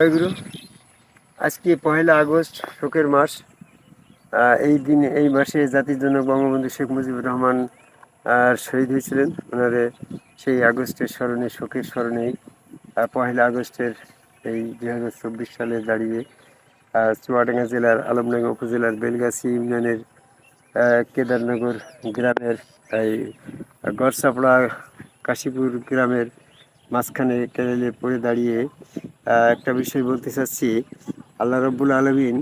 জয়গুরু। আজকে পহেলা আগস্ট শোকের মাস। এই দিন এই মাসে জাতির জনক বঙ্গবন্ধু শেখ মুজিবুর রহমান আহ, শহীদ হয়েছিলেন। ওনারে সেই আগস্টের স্মরণে শোকের স্মরণেই পহেলা আগস্টের এই দুই হাজার চব্বিশ সালে দাঁড়িয়ে চুয়াডাঙ্গা জেলার আলমডাঙ্গা উপজেলার বেলগাছি ইউনিয়নের কেদারনগর গ্রামের এই গড়সাপড়া কাশীপুর গ্রামের মাঝখানে কেরালে পড়ে দাঁড়িয়ে একটা বিষয় বলতে চাচ্ছি। আল্লাহ রব্বুল আলমিন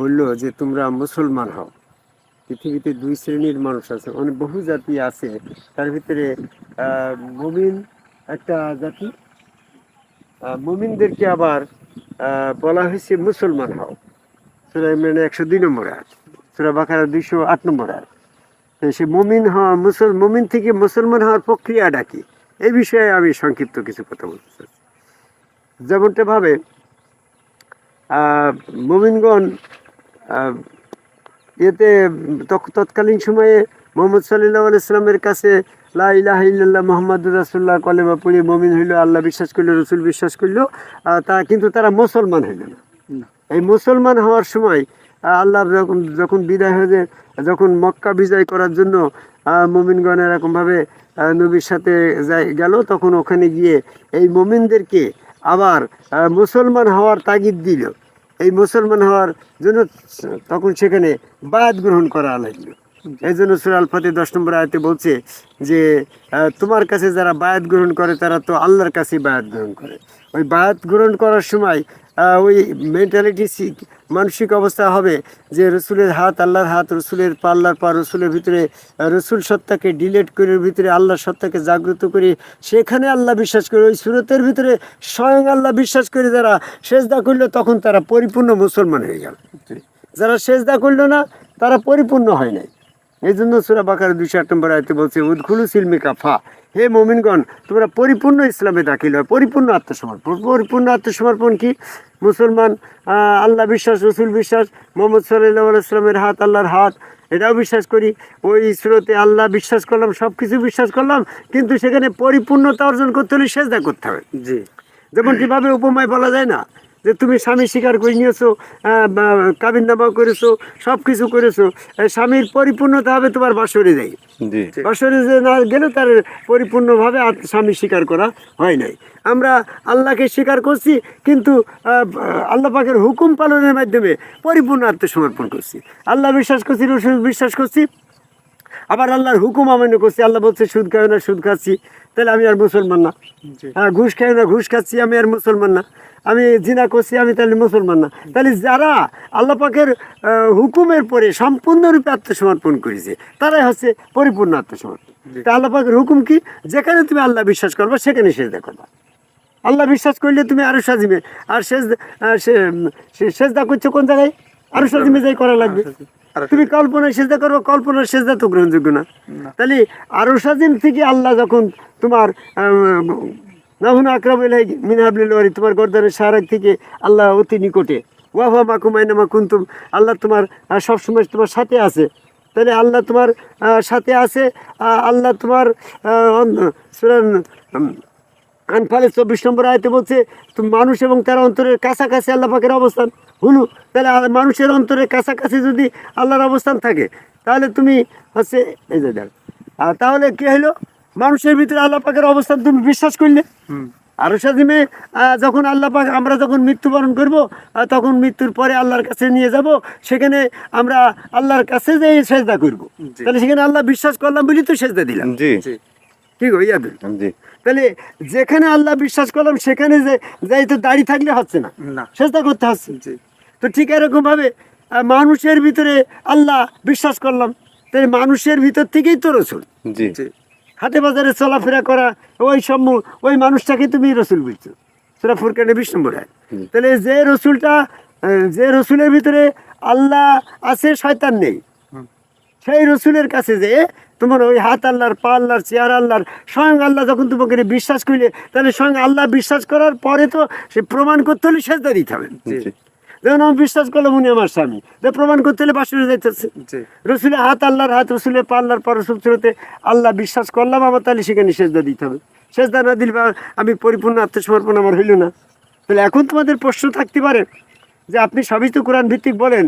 বলল যে, তোমরা মুসলমান হও। পৃথিবীতে দুই শ্রেণির মানুষ আছে, অনেক বহু জাতি আছে। তার ভিতরে মুমিন একটা জাতি। মুমিনদেরকে আবার বলা হয়েছে মুসলমান হও। সুরা ইমরানের একশো দুই নম্বর আয়াত, সুরা বাকারা দুইশো আট নম্বর আয়াত। সে মুমিন হওয়া, মুসল, মুমিন থেকে মুসলমান হওয়ার প্রক্রিয়াটা কি? এই বিষয়ে আমি সংক্ষিপ্ত কিছু কথা বলতে চাচ্ছি। যেমনটা ভাবে আহ, মুমিনগণ এতে তৎকালীন সময়ে মোহাম্মদ সাল্লাহ ইসলামের কাছে লা ইলাহা ইল্লাল্লাহ মোহাম্মদ রাসুল্লাহ কলেমা পড়ে মমিন হইল আল্লাহ বিশ্বাস করল রসুল বিশ্বাস করল তা কিন্তু তারা মুসলমান হইল না। এই মুসলমান হওয়ার সময় আল্লাহ যখন যখন বিদায় হয়ে যায়, যখন মক্কা বিজয় করার জন্য মুমিনগণ এরকমভাবে নবীর সাথে যাই গেল তখন ওখানে গিয়ে এই মুমিনদেরকে আবার মুসলমান হওয়ার তাগিদ দিল। এই মুসলমান হওয়ার জন্য তখন সেখানে বায়াত গ্রহণ করা লাগল। এই জন্য সুরাল দশ নম্বর আয়তে বলছে যে তোমার কাছে যারা বায়াত গ্রহণ করে, তারা তো আল্লাহর কাছে বায়াত গ্রহণ করে। ওই বায়াত গ্রহণ করার সময় ওই মেন্টালিটি মানসিক অবস্থা হবে যে, রসুলের হাত, আল্লাহর হাত, রসুলের পাল্লার পা, রসুলের ভিতরে রসুল সত্তাকে ডিলেট করে, ভিতরে আল্লাহর সত্তাকে জাগ্রত করে, সেখানে আল্লাহ বিশ্বাস করে, ওই সুরতের ভিতরে স্বয়ং আল্লাহ বিশ্বাস করে যারা সেজদা করল, তখন তারা পরিপূর্ণ মুসলমান হয়ে গেল। যারা সেজদা করল না, তারা পরিপূর্ণ হয় নাই। এই জন্য সুরা বাকার দুইশো আট নম্বর আয়তে বলছে উদ্খুলু সিলমি কাফা হে মোমিনগণ তোমরা পরিপূর্ণ ইসলামে দাখিল হয় পরিপূর্ণ আত্মসমর্পণ। পরিপূর্ণ আত্মসমর্পণ কি? মুসলমান আল্লাহ বিশ্বাস রসুল বিশ্বাস মোহাম্মদ সাল্লাহ ইসলামের হাত আল্লাহর হাত এটাও বিশ্বাস করি। ওই স্রোতে আল্লাহ বিশ্বাস করলাম সব কিছু বিশ্বাস করলাম কিন্তু সেখানে পরিপূর্ণতা অর্জন করতে হলে সেজদা করতে হবে। জি। যেমন কীভাবে উপমায় বলা যায় না? যে তুমি স্বামী স্বীকার করে নিয়েছো কাবিন নামা করেছ সব কিছু করেছ স্বামীর পরিপূর্ণতা হবে তোমার বাসরে যাই। বাসরে যে না গেলে তার পরিপূর্ণভাবে স্বামী স্বীকার করা হয় নাই। আমরা আল্লাহকে স্বীকার করছি কিন্তু আল্লাহ পাকের হুকুম পালনের মাধ্যমে পরিপূর্ণ আত্মসমর্পণ করছি। আল্লাহ বিশ্বাস করছি রসুল বিশ্বাস করছি। আবার আল্লাহর হুকুম অমান্য করছি আল্লাহ বলছে সুদ খায় না সুদ খাচ্ছি। তাহলে আমি আর মুসলমান না। হ্যাঁ ঘুষ খাই না ঘুষ খাচ্ছি আমি আর মুসলমান না। আমি জিনা করছি আমি তাহলে মুসলমান না। তাহলে যারা আল্লাহ পাকের হুকুমের পরে সম্পূর্ণরূপে আত্মসমর্পণ করেছে তারাই হচ্ছে পরিপূর্ণ আত্মসমর্পণ। তা আল্লাহ পাকের হুকুম কি? যেখানে তুমি আল্লাহ বিশ্বাস করবা সেখানে সেজদা করবা। আল্লাহ বিশ্বাস করলে তুমি আরও সাজিমে আর শেষ সেজদা করছ কোন জায়গায়? আরও সাজিমে যাই করা লাগবে। তুমি কল্পনায় সেজদা করব কল্পনার সেজদা তো গ্রহণযোগ্য না। তাহলে আরও সাজিম থেকে আল্লাহ যখন তোমার নাহুন আকরাম এলাই মিনহাবলিল ওয়ারি তোমার গর্দানের সারাক থেকে আল্লাহ অতি নিকটে। ওয়াহা মাকুমাইনা মাকুন্তুম আল্লাহ তোমার সবসময় তোমার সাথে আছে। তাহলে আল্লাহ তোমার সাথে আছে আল্লাহ তোমার আহ, অন- সুরান, উম, আনফালে চব্বিশ নম্বর আয়তে বলছে তুমি মানুষ এবং তার অন্তরের কাছাকাছি আল্লাহ পাকের অবস্থান। হুলু তাহলে আর মানুষের অন্তরের কাছাকাছি যদি আল্লাহর অবস্থান থাকে তাহলে তুমি হচ্ছে এই যে দেখ আর তাহলে কি হলো মানুষের ভিতরে আল্লাহ পাকের অবস্থান তুমি বিশ্বাস করলে। আরও সাজিমে যখন আল্লাহ পাক আমরা যখন মৃত্যুবরণ করব তখন মৃত্যুর পরে আল্লাহর কাছে নিয়ে যাব সেখানে আমরা আল্লাহর কাছে যে সেজদা করব। তাহলে সেখানে আল্লাহ বিশ্বাস করলাম বলি তো সেজদা দিলাম। জি। জি ঠিক যাবে জি। তাহলে যেখানে আল্লাহ বিশ্বাস করলাম সেখানে যে যাই তো দাঁড়িয়ে থাকলে হচ্ছে না। না। চেষ্টা করতে হচ্ছে। তো ঠিক এরকম ভাবে মানুষের ভিতরে আল্লাহ বিশ্বাস করলাম তাই মানুষের ভিতর থেকেই তো রসুল। জি। জি। হাটে বাজারে চলাফেরা করা ওই সব ওই মানুষটাকে তুমি রসুল বলছো। সেটা ফুরকানে বিশ নম্বর। তাহলে যে রসুলটা যে রসুলের ভিতরে আল্লাহ আছে শয়তান নেই। সেই রসুলের কাছে যে তোমার ওই হাত আল্লাহর পা আল্লাহর চেয়ার আল্লাহর স্বয়ং আল্লাহ যখন তোমাকে বিশ্বাস করলে তাহলে স্বয়ং আল্লাহ বিশ্বাস করার পরে তো সে প্রমাণ করতে হলে সেজদা দিতে হবে। যেমন আমি বিশ্বাস করলাম উনি আমার স্বামী তো প্রমাণ করতে হলে বাসুরে যাইতেছে। রসুলের হাত আল্লাহর হাত রসুলের পা আল্লাহর পর রসুল সুরতে আল্লাহ বিশ্বাস করলাম আমার তাহলে সেখানে সেজদা দিতে হবে। সেজদা না দিলে বা আমি পরিপূর্ণ আত্মসমর্পণ আমার হইল না। তাহলে এখন তোমাদের প্রশ্ন থাকতে পারে যে আপনি সবই তো কোরআন ভিত্তিক বলেন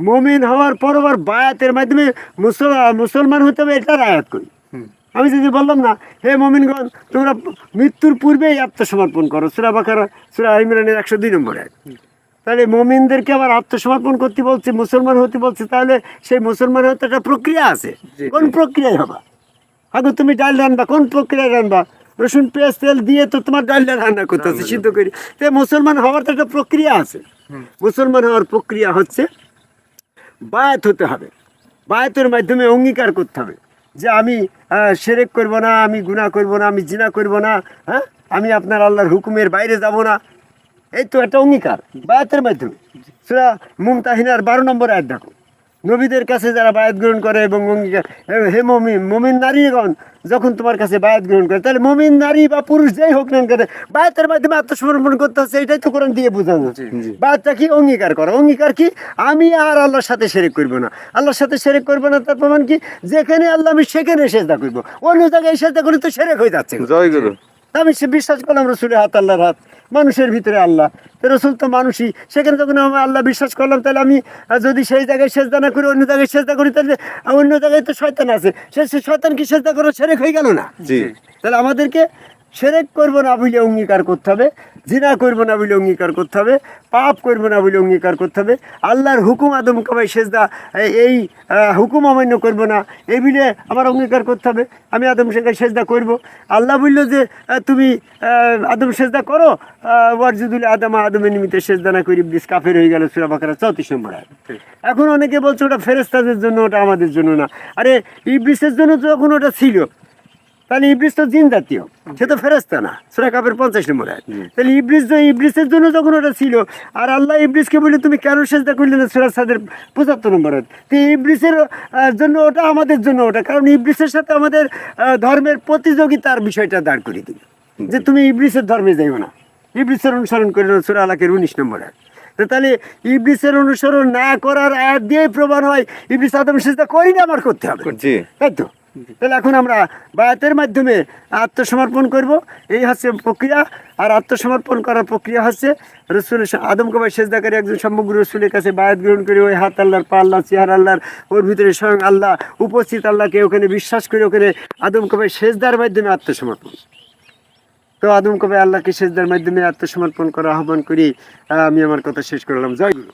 মমিন হওয়ার পর আবার বায়াতের মাধ্যমে মুসল- মুসলমান হতে হবে এটার আয়াত করি। আমি যদি বললাম না হে মমিনগণ তোমরা মৃত্যুর পূর্বেই আত্মসমর্পণ করো। সুরা বাকারা সুরা ইমরানের একশো দুই নম্বর আয়াত। তাহলে মমিনদেরকে আবার আত্মসমর্পণ করতে বলছে মুসলমান হতে বলছে তাহলে সেই মুসলমান হতে একটা প্রক্রিয়া আছে। কোন প্রক্রিয়ায় হবা? আগে তুমি ডাল রান্না কোন প্রক্রিয়ায় রান্না? রসুন পেঁয়াজ তেল দিয়ে তো তোমার ডালটা রান্না করতে হচ্ছে সিদ্ধ করি। তো মুসলমান হওয়ার তো একটা প্রক্রিয়া আছে। মুসলমান হওয়ার প্রক্রিয়া হচ্ছে বায়াত হতে হবে। বায়াতের মাধ্যমে অঙ্গীকার করতে হবে। যে আমি সেরেক করব না, আমি গুণা করব না, আমি জিনা করব না হ্যাঁ? আমি আপনার আল্লাহর হুকুমের বাইরে যাব না। এই তো একটা অঙ্গীকার, বায়াতের মাধ্যমে। সেটা মুমতাহিনার বারো নম্বর অ্যাড দেখো। নবীদের কাছে যারা বায়াত গ্রহণ করে এবং অঙ্গীকার হে- মমিন মমিন নারীগণ যখন তোমার কাছে বায়াত গ্রহণ করে তাহলে মমিন নারী বা পুরুষ যাই হোক না কেন বায়াতের মাধ্যমে আত্মসমর্পণ করতে হচ্ছে এটাই তো কোরআন দিয়ে বোঝানো। বায়াতটা কি? অঙ্গীকার করো। অঙ্গীকার কি? আমি আর আল্লাহর সাথে সেরেক করব না। আল্লাহর সাথে সেরেক করব না তার প্রমাণ কি? যেখানে আল্লাহ আমি সেখানে সেজদা করব। অন্য জায়গায় সেজদা করি তো সেরেক হয়ে যাচ্ছে। জয় গুরু। আমি সে বিশ্বাস করলাম রসুলের হাত আল্লাহর হাত। মানুষের ভিতরে আল্লাহ। রসুল তো মানুষই। সেখানে যখন আমি আল্লাহ বিশ্বাস করলাম তাহলে আমি যদি সেই জায়গায় সেজদা না করি অন্য জায়গায় সেজদা করি তাহলে অন্য জায়গায় তো শয়তান আছে। সে শয়তান কি সেজদা করো সেরেক হয়ে গেল না? জি। তাহলে আমাদেরকে সেরেক করব না বলে অঙ্গীকার করতে হবে, জিনা করব না বলে অঙ্গীকার করতে হবে, পাপ করব না বলে অঙ্গীকার করতে হবে, আল্লাহর হুকুম আদম কাবাই সেজদা, এই হুকুম অমান্য করব না, এই বিলে আমার অঙ্গীকার করতে হবে, আমি আদম সেজদা সেজদা করব। আল্লাহ বলল যে তুমি আদম সেজদা করো ওয়ারজুদুল আদম আদমের নিমিত্তে সেজদা না করি ইবলিস কাফের হয়ে গেল, সুরা বাকারা চৌত্রিশ নম্বর এখন অনেকে বলছে ওটা ফেরেস্তাদের জন্য, ওটা আমাদের জন্য না। আরে, ইবলিসের জন্য যখন ওটা ছিল তাহলে ইবলিস তো জিন জাতীয় সে তো ফেরেস্তা না। সুরা কাপের পঞ্চাশ নম্বর আয়াত। তাহলে ইবলিস যে ইবলিসের জন্য যখন ওটা ছিল আর আল্লাহ ইবলিসকে বলে তুমি কেন সেজদা করলে না? সুরা সাদের পঁচাত্তর নম্বর আয়াত। তো ইবলিসের জন্য ওটা আমাদের জন্য ওটা কারণ ইবলিসের সাথে আমাদের ধর্মের প্রতিযোগিতার বিষয়টা দাঁড় করিয়ে দিল। যে তুমি ইবলিসের ধর্মে যাইও না। ইবলিসের অনুসরণ করে না সুরা আলাকের উনিশ নম্বর আয়াত। তো তাহলে ইবলিসের অনুসরণ না করার আয়াত দিয়ে প্রমাণ হয় ইবলিস আদম সেজদা করি না আমার করতে হবে। তাই তো? তাহলে এখন আমরা বায়াতের মাধ্যমে আত্মসমর্পণ করব। এই হচ্ছে প্রক্রিয়া। আর আত্মসমর্পণ করার প্রক্রিয়া হচ্ছে রসুল আদম কবাই সেজদাকারী একজন সমগ্র রসুলের কাছে বায়াত গ্রহণ করে ওই হাত আল্লাহর, পা আল্লাহ চেহারা আল্লাহর, ওর ভিতরে স্বয়ং আল্লাহ উপস্থিত আল্লাহকে ওখানে বিশ্বাস করে ওখানে আদম কবাই সেজদার মাধ্যমে আত্মসমর্পণ। তো আদম কবে আল্লাহকে সেজদার মাধ্যমে আত্মসমর্পণ করা আহ্বান করি। আমি আমার কথা শেষ করলাম। জয় গুরু।